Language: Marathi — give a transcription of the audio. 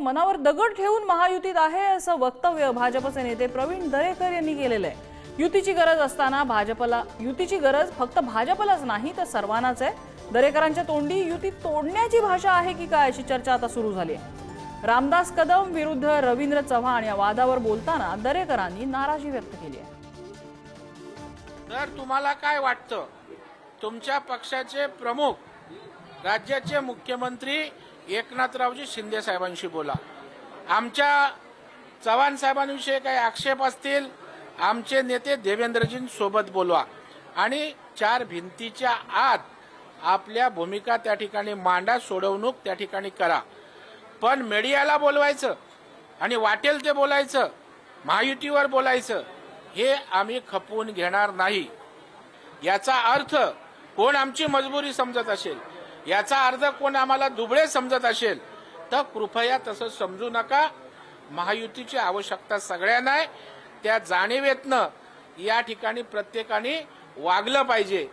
मनावर दगड ठेवून महायुतीत आहे असं वक्तव्य भाजपचे नेते प्रवीण दरेकर यांनी केलेलं आहे. युतीची गरज असताना भाजपला युतीची गरज फक्त भाजपलाच नाही तर सर्वांनाच आहे. दरेकरांच्या तोंडी युती तोडण्याची भाषा आहे की काय अशी चर्चा आता सुरू झाली आहे. रामदास कदम विरुद्ध रवींद्र चव्हाण या वादावर बोलताना दरेकरांनी नाराजी व्यक्त केली आहे. तर तुम्हाला काय वाटतं? तुमच्या पक्षाचे प्रमुख राज्याचे मुख्यमंत्री एकनाथरावजी शिंदे साहेबांशी बोला. आमच्या चव्हाण साहेबांविषयी काही आक्षेप असतील आमचे नेते देवेंद्रजींसोबत बोलवा. आणि चार भिंतीच्या आत आपल्या भूमिका त्या ठिकाणी मांडा सोडवणूक त्या ठिकाणी करा. पण मीडियाला बोलवायचं आणि वाटेल ते बोलायचं महायुतीवर बोलायचं हे आम्ही खपवून घेणार नाही. याचा अर्थ कोण आमची मजबुरी समजत असेल? याचा अर्थ कोण आम्हाला दुबळे समजत असेल तर कृपया तसं समजू नका. महायुतीची आवश्यकता सगळ्यांना आहे. त्या जाणीवेतनं या ठिकाणी प्रत्येकाने वागलं पाहिजे.